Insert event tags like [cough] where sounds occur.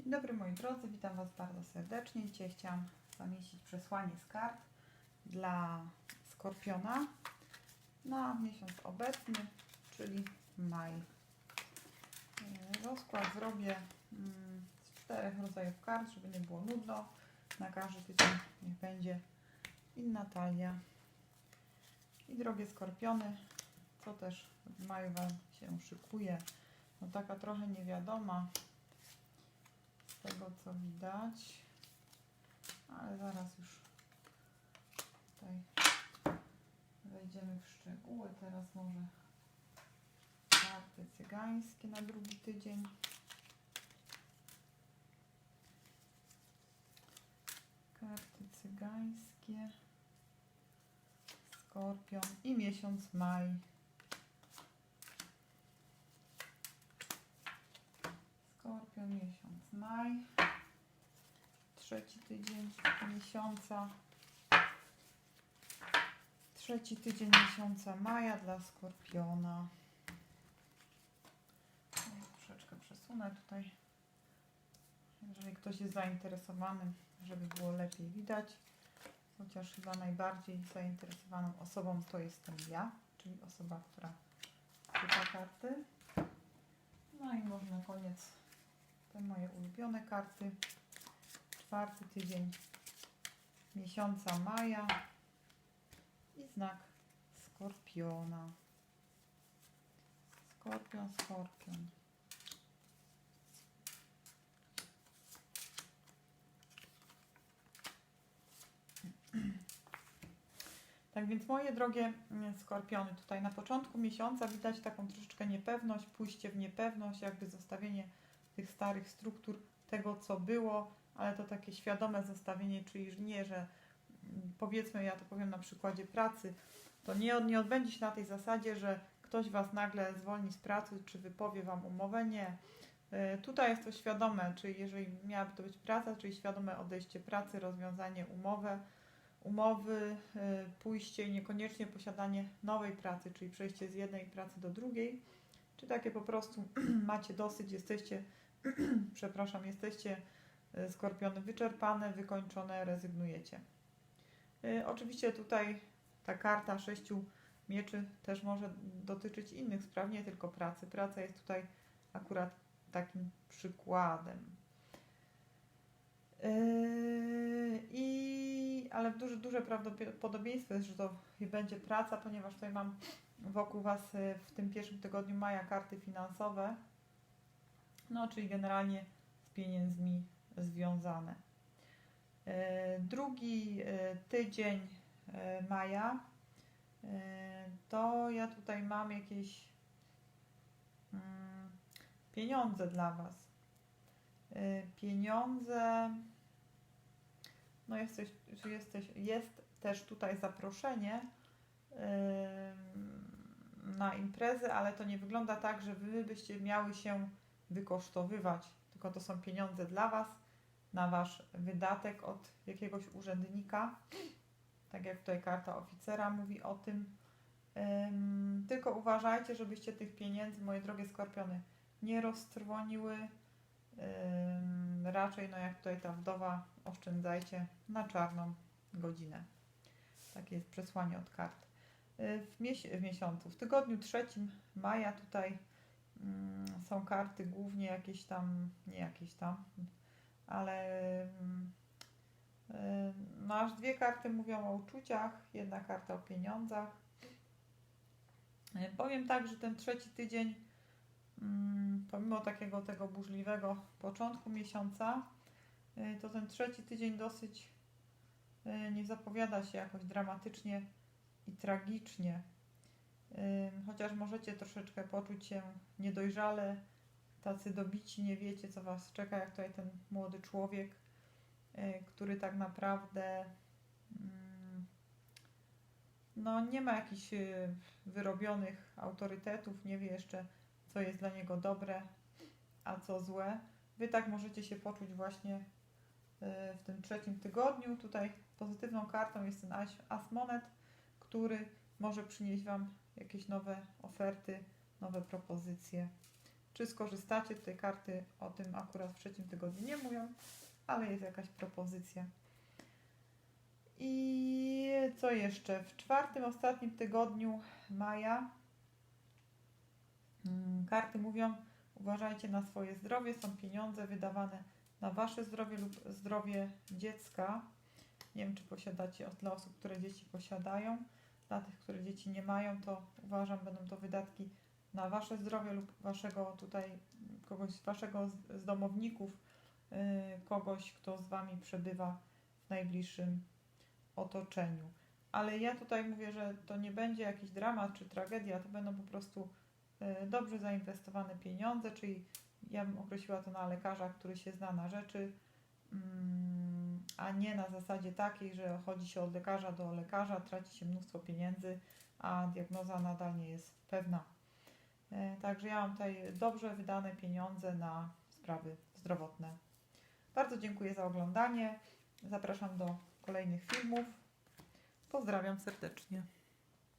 Dzień dobry moi drodzy, witam Was bardzo serdecznie. Dzisiaj chciałam zamieścić przesłanie z kart dla Skorpiona na miesiąc obecny, czyli maj. Yy, Rozkład zrobię mm, z czterech rodzajów kart, żeby nie było nudno. Na każdy tydzień niech będzie inna talia. I drogie Skorpiony, co też w maju Wam się szykuje? No taka trochę niewiadoma z tego co widać, ale zaraz już tutaj wejdziemy w szczegóły. Teraz może karty cygańskie na drugi tydzień. Karty cygańskie, skorpion i miesiąc maj. Skorpion miesiąc maj. Trzeci tydzień miesiąca. Trzeci tydzień miesiąca maja dla Skorpiona. Ja Troszeczkę przesunę tutaj. Jeżeli ktoś jest zainteresowany, żeby było lepiej widać. Chociaż chyba najbardziej zainteresowaną osobą to jestem ja, czyli osoba, która czyta karty. No i może na koniec te moje ulubione karty. Czwarty tydzień miesiąca maja i znak skorpiona. Skorpion, skorpion. Tak więc moje drogie mm, skorpiony, tutaj na początku miesiąca widać taką troszeczkę niepewność, pójście w niepewność, jakby zostawienie tych starych struktur, tego co było, ale to takie świadome zostawienie, czyli nie, że mm, powiedzmy, ja to powiem na przykładzie pracy, to nie, nie odbędzie się na tej zasadzie, że ktoś Was nagle zwolni z pracy, czy wypowie Wam umowę, nie. Y, Tutaj jest to świadome, czyli jeżeli miałaby to być praca, czyli świadome odejście pracy, rozwiązanie umowy, umowy, y, pójście i niekoniecznie posiadanie nowej pracy, czyli przejście z jednej pracy do drugiej, czy takie po prostu [clears throat] macie dosyć, jesteście, [clears throat] przepraszam, jesteście y, skorpiony wyczerpane, wykończone, rezygnujecie. Y, Oczywiście tutaj ta karta sześciu mieczy też może dotyczyć innych spraw, nie tylko pracy. Praca jest tutaj akurat takim przykładem. Yy, I, ale duże, duże prawdopodobieństwo jest, że to będzie praca, ponieważ tutaj mam wokół Was w tym pierwszym tygodniu maja karty finansowe, no czyli generalnie z pieniędzmi związane. Yy, Drugi y, tydzień y, maja to ja tutaj mam jakieś mm, pieniądze dla Was. Pieniądze. No jesteś, jesteś, jest też tutaj zaproszenie na imprezę, ale to nie wygląda tak, że Wy byście miały się wykosztowywać, tylko to są pieniądze dla Was, na Wasz wydatek od jakiegoś urzędnika. Tak jak tutaj karta oficera mówi o tym. Ym, tylko uważajcie, żebyście tych pieniędzy, moje drogie skorpiony, nie roztrwoniły. Raczej, no jak tutaj ta wdowa, oszczędzajcie na czarną godzinę. Takie jest przesłanie od kart. Y, W, mies- w miesiącu, w tygodniu trzecim maja tutaj są karty głównie jakieś tam, nie jakieś tam, ale mm, y, no aż dwie karty mówią o uczuciach, jedna karta o pieniądzach. Y, Powiem tak, że ten trzeci tydzień Mm, pomimo takiego tego burzliwego początku miesiąca, y, to ten trzeci tydzień dosyć nie zapowiada się jakoś dramatycznie i tragicznie. Chociaż możecie troszeczkę poczuć się niedojrzale, tacy dobici, nie wiecie co Was czeka, jak tutaj ten młody człowiek, y, który tak naprawdę mm, no, nie ma jakichś y, wyrobionych autorytetów, nie wie jeszcze co jest dla niego dobre, a co złe. Wy tak możecie się poczuć właśnie y, w tym trzecim tygodniu. Tutaj pozytywną kartą jest ten as monet, który może przynieść Wam jakieś nowe oferty, nowe propozycje, czy skorzystacie. Tutaj karty o tym akurat w trzecim tygodniu nie mówią, ale jest jakaś propozycja. I co jeszcze? W czwartym, ostatnim tygodniu maja mm, karty mówią, uważajcie na swoje zdrowie, są pieniądze wydawane na wasze zdrowie lub zdrowie dziecka. Nie wiem, czy posiadacie, dla osób, które dzieci posiadają. Dla tych, które dzieci nie mają, to uważam, będą to wydatki na wasze zdrowie lub waszego tutaj, kogoś z waszego z, domowników, yy, kogoś, kto z wami przebywa w najbliższym otoczeniu. Ale ja tutaj mówię, że to nie będzie jakiś dramat czy tragedia, to będą po prostu y, dobrze zainwestowane pieniądze, czyli ja bym określiła to na lekarza, który się zna na rzeczy, a nie na zasadzie takiej, że chodzi się od lekarza do lekarza, traci się mnóstwo pieniędzy, a diagnoza nadal nie jest pewna. E, Także ja mam tutaj dobrze wydane pieniądze na sprawy zdrowotne. Bardzo dziękuję za oglądanie. Zapraszam do kolejnych filmów. Pozdrawiam serdecznie.